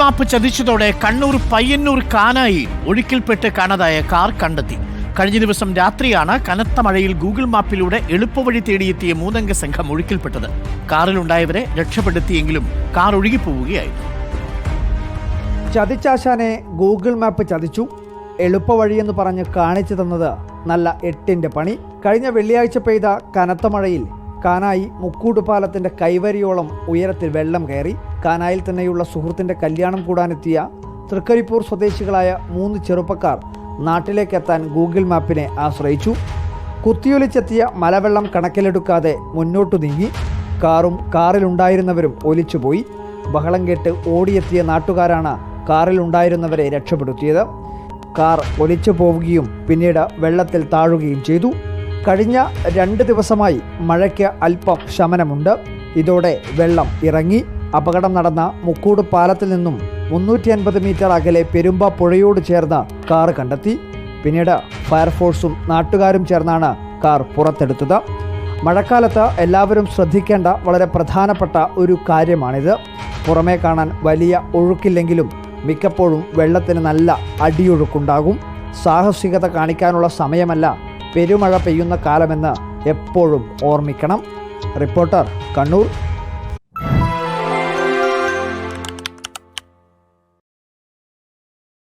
മാപ്പ് ചതിച്ചതോടെ കണ്ണൂർ പയ്യന്നൂർ കാനായി ഒഴുക്കിൽപ്പെട്ട് കാണാതായ കാർ കണ്ടെത്തി. കഴിഞ്ഞ ദിവസം രാത്രിയാണ് കനത്ത മഴയിൽ ഗൂഗിൾ മാപ്പിലൂടെ എളുപ്പവഴി തേടിയെത്തിയ മൂന്നംഗ സംഘം ഒഴുക്കിൽപ്പെട്ടത്. കാറിലുണ്ടായവരെ രക്ഷപ്പെടുത്തിയെങ്കിലും കാർ ഒഴുകിപ്പോവുകയായിരുന്നു ചതിച്ചാശാനെ ഗൂഗിൾ മാപ്പ് ചതിച്ചു. എളുപ്പവഴിയെന്ന് പറഞ്ഞ് കാണിച്ചു തന്നത് നല്ല എട്ടിന്റെ പണി. കഴിഞ്ഞ വെള്ളിയാഴ്ച പെയ്ത കനത്ത മഴയിൽ കാനായി മുക്കൂട്ടുപാലത്തിന്റെ കൈവരിയോളം ഉയരത്തിൽ വെള്ളം കയറി കാനായിൽ തന്നെയുള്ള സുഹൃത്തിന്റെ കല്യാണം കൂടാനെത്തിയ തൃക്കരിപ്പൂർ സ്വദേശികളായ മൂന്ന് ചെറുപ്പക്കാർ നാട്ടിലേക്കെത്താൻ ഗൂഗിൾ മാപ്പിനെ ആശ്രയിച്ചു. കുത്തിയൊലിച്ചെത്തിയ മലവെള്ളം കണക്കിലെടുക്കാതെ മുന്നോട്ടു നീങ്ങി. കാറും കാറിലുണ്ടായിരുന്നവരും ഒലിച്ചുപോയി. ബഹളം കേട്ട് ഓടിയെത്തിയ നാട്ടുകാരാണ് കാറിലുണ്ടായിരുന്നവരെ രക്ഷപ്പെടുത്തിയത്. കാർ ഒലിച്ചു പോവുകയും പിന്നീട് വെള്ളത്തിൽ താഴുകയും ചെയ്തു. കഴിഞ്ഞ രണ്ട് ദിവസമായി മഴയ്ക്ക് അല്പം ശമനമുണ്ട്. ഇതോടെ വെള്ളം ഇറങ്ങി. അപകടം നടന്ന മുക്കൂട് പാലത്തിൽ നിന്നും മുന്നൂറ്റി അൻപത് മീറ്റർ അകലെ പെരുമ്പ പുഴയോട് ചേർന്ന് കാർ കണ്ടെത്തി. പിന്നീട് ഫയർഫോഴ്സും നാട്ടുകാരും ചേർന്നാണ് കാർ പുറത്തെടുത്തത്. മഴക്കാലത്ത് എല്ലാവരും ശ്രദ്ധിക്കേണ്ട വളരെ പ്രധാനപ്പെട്ട ഒരു കാര്യമാണിത്. പുറമേ കാണാൻ വലിയ ഒഴുക്കില്ലെങ്കിലും മിക്കപ്പോഴും വെള്ളത്തിന് നല്ല അടിയൊഴുക്കുണ്ടാകും. സാഹസികത കാണിക്കാനുള്ള സമയമല്ല പെരുമഴ പെയ്യുന്ന കാലമെന്ന് എപ്പോഴും ഓർമ്മിക്കണം. റിപ്പോർട്ടർ കണ്ണൂർ